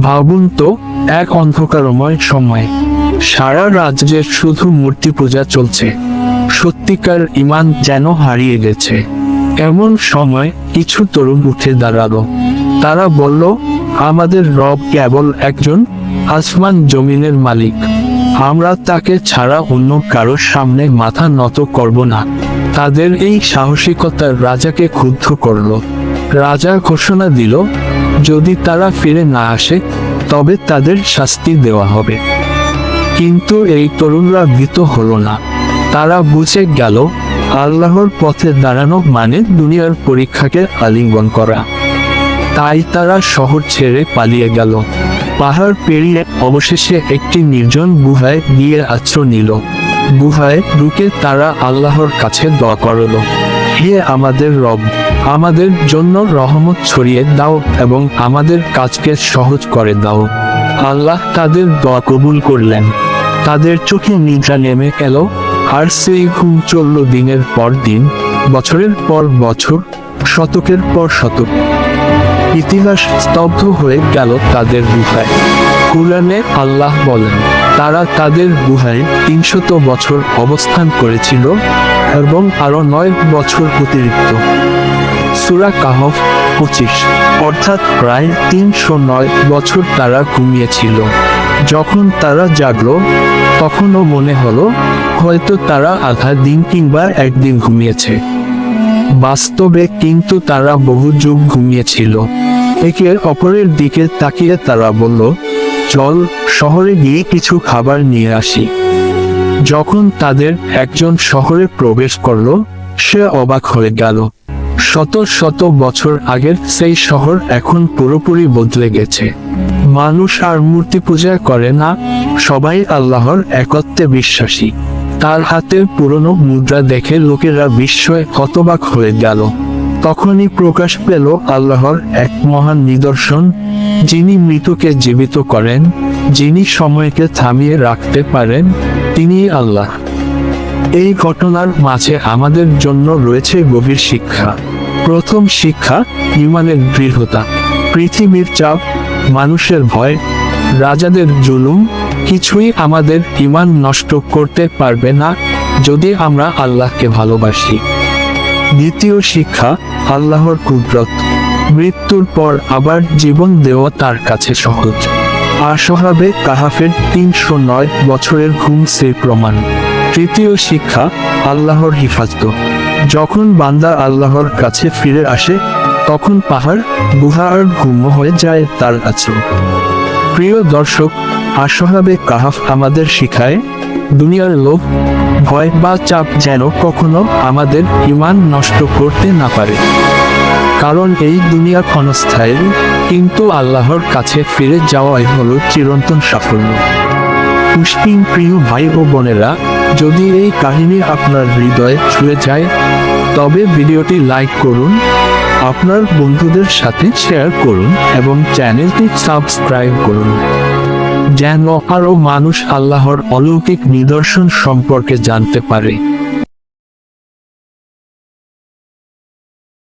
ভাবুন তো, এক অন্ধকারময় সময়। সারা রাজ্যে শুধু মূর্তি পূজা চলছে। সত্যিকার ইমান যেন হারিয়ে গেছে। এমন সময় কিছু তরুণ উঠে দাঁড়াল। তারা বলল, আমাদের রব কেবল একজন আসমান জমিনের মালিক। আমরা তাকে ছাড়া অন্য কারোর সামনে মাথা নত করব না। তাদের এই সাহসিকতা রাজাকে ক্ষুব্ধ করল। রাজা ঘোষণা দিল যদি তারা ফিরে না আসে, তবে তাদের শাস্তি দেওয়া হবে। কিন্তু এই তরুণরা ভীত হলো না। তারা বুঝে গেল, আল্লাহর পথে দাঁড়ানো মানে দুনিয়ার পরীক্ষাকে আলিঙ্গন করা। তাই তারা শহর ছেড়ে পালিয়ে গেল। পাহাড় পেরিয়ে অবশেষে একটি নির্জন গুহায় গিয়ে আশ্রয় নিল। গুহায় ঢুকে তারা আল্লাহর কাছে দোয়া করল, হে আমাদের রব আমাদের জন্য রহমত ছড়িয়ে দাও এবং আমাদের কাজকে সহজ করে দাও। আল্লাহ তাদের দোয়া কবুল করলেন। তাদের চোখে নিদ্রা নেমে এলো। আর সেই ঘুম চলল দিনের পর দিন, বছরের পর বছর, শতকের পর শতক। ইতিহাস স্তব্ধ হয়ে গেল তাদের গুহায়। কুরআনে আল্লাহ বলেন, তারা তাদের গুহায় তিনশত বছর অবস্থান করেছিল এবং আরও নয় বছর অতিরিক্ত। সুরা কাহফ পঁচিশ। অর্থাৎ প্রায় তিনশো নয় বছর তারা ঘুমিয়েছিল। যখন তারা জাগলো, তখনও মনে হলো হয়তো তারা আধা দিন কিংবা একদিন ঘুমিয়েছে। বাস্তবে কিন্তু তারা বহু যুগ ঘুমিয়েছিল। একে অপরের দিকে তাকিয়ে তারা বলল, চল, শহরে গিয়ে কিছু খাবার নিয়ে আসি। যখন তাদের একজন শহরে প্রবেশ করল, সে অবাক হয়ে গেল। শত শত বছর আগের সেই শহর এখন পুরোপুরি বদলে গেছে। মানুষ আর মূর্তি পূজা করে না, সবাই আল্লাহর একত্বে বিশ্বাসী। তার হাতের পুরনো মুদ্রা দেখে লোকেরা বিস্ময়ে হতবাক হয়ে গেল। তখনই প্রকাশ পেল আল্লাহর এক মহান নিদর্শন, যিনি মৃতকে জীবিত করেন, যিনি সময়কে থামিয়ে রাখতে পারেন তিনি আল্লাহ। এই ঘটনার মাঝে আমাদের জন্য রয়েছে গভীর শিক্ষা। প্রথম শিক্ষা, ইমানের দৃঢ়তা। পৃথিবীর চাপ, মানুষের ভয়, রাজাদের জুলুম, কিছুই আমাদের ইমান নষ্ট করতে পারবে না যদি আমরা আল্লাহকে ভালোবাসি। দ্বিতীয় শিক্ষা, আল্লাহর কুদরত। মৃত্যুর পর আবার জীবন দেওয়া তার কাছে সহজ। আর সহাবে কাহাফের তিনশো নয় বছরের ঘুম সে প্রমাণ। তৃতীয় শিক্ষা, আল্লাহর হিফাজত। যখন বান্দা আল্লাহর কাছে ফিরে আসে, তখন পাহাড়, গুহা আর ঘুম হয়ে যায় তার কাছে। প্রিয় দর্শক, আসহাবে কাহাফ আমাদের শিখায়, দুনিয়ার লোভ, ভয় বা চাপ যেন কখনো আমাদের ইমান নষ্ট করতে না পারে। কারণ এই দুনিয়া ক্ষণস্থায়ী, কিন্তু আল্লাহর কাছে ফিরে যাওয়াই হলো চিরন্তন সাফল্য। মুসলিম প্রিয় ভাই ও বোনেরা যদি এই কাহিনী আপনার হৃদয়ে ছুঁয়ে যায়, তবে ভিডিওটি লাইক করুন, আপনার বন্ধুদের সাথে শেয়ার করুন এবং চ্যানেলটি সাবস্ক্রাইব করুন। যেন আরও মানুষ আল্লাহর অলৌকিক নিদর্শন সম্পর্কে জানতে পারে।